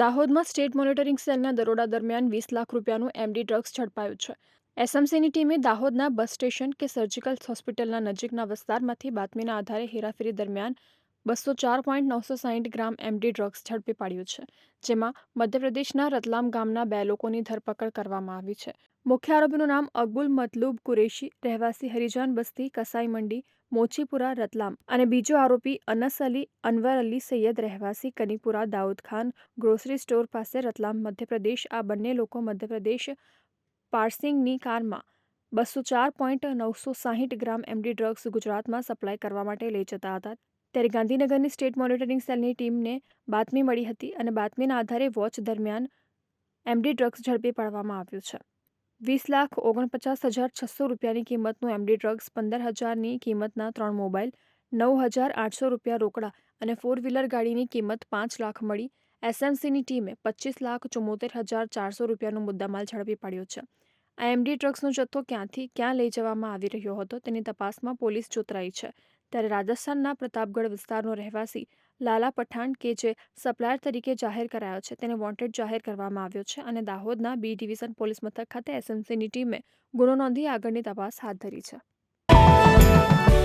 દાહોદમાં state monitoring સેલના દરોડા દરમિયાન વીસ લાખ રૂપિયાનું એમડી ડ્રગ્સ ઝડપાયું છે. એસએમસીની ટીમે દાહોદના બસ સ્ટેશન કે સર્જિકલ હોસ્પિટલના નજીકના વિસ્તારમાંથી બાતમીના આધારે હેરાફેરી દરમિયાન બસો ચાર પોઈન્ટ નવસો સાહીઠ ગ્રામ એમડી ડ્રગ્સ ઝડપી પાડ્યું છે, જેમાં મધ્યપ્રદેશના રતલામ ગામના બે લોકોની ધરપકડ કરવામાં આવી છે. મુખ્ય આરોપીનું નામ અકબુલ મતલુબ કુરેશી, રહેવાસી હરિજાન બસ્તી, કસાઈ મંડી, મોચીપુરા, રતલામ અને બીજો આરોપી અનસ અલી, અનવર અલી સૈયદ, રહેવાસી કનીપુરા, દાઉદ ખાન, ગ્રોસરી સ્ટોર પાસે રતલામ, મધ્યપ્રદેશ, આ બંને લોકો મધ્યપ્રદેશ પાર્સિંગની કારમાં બસો ચાર પોઈન્ટ નવસો સાહીઠ ગ્રામ એમડી ડ્રગ્સ ગુજરાતમાં સપ્લાય કરવા માટે લઈ જતા હતા. ત્યારે ગાંધીનગરની સ્ટેટ મોનિટરિંગ સેલની ટીમને બાતમી મળી હતી અને બાતમીના આધારે વોચ દરમિયાન એમડી ડ્રગ્સ ઝડપી પાડવામાં આવ્યું છે. વીસ લાખ ઓગણપચાસ હજાર છસો રૂપિયાની કિંમતનું એમડી ડ્રગ્સ, પંદર હજારની કિંમતના ત્રણ મોબાઈલ, નવ હજાર આઠસો રૂપિયા રોકડા અને ફોર વ્હીલર ગાડીની કિંમત પાંચ લાખ મળી. એસએમસીની ટીમે પચીસ લાખ ચુમ્મોતેર હજાર ચારસો રૂપિયાનો મુદ્દામાલ ઝડપી પાડ્યો છે. આ એમડી ડ્રગ્સનો જથ્થો ક્યાંથી ક્યાં લઈ જવામાં આવી રહ્યો હતો તેની તપાસમાં પોલીસ જોતરાઈ છે. ત્યારે રાજસ્થાનના પ્રતાપગઢ વિસ્તારનો રહેવાસી લાલા પઠાણ કે જે સપ્લાયર તરીકે જાહેર કરાયો છે, તેને વોન્ટેડ જાહેર કરવામાં આવ્યો છે અને દાહોદના બી ડિવિઝન પોલીસ મથક ખાતે એસએમસીની ટીમે ગુનો નોંધી આગળની તપાસ હાથ ધરી છે.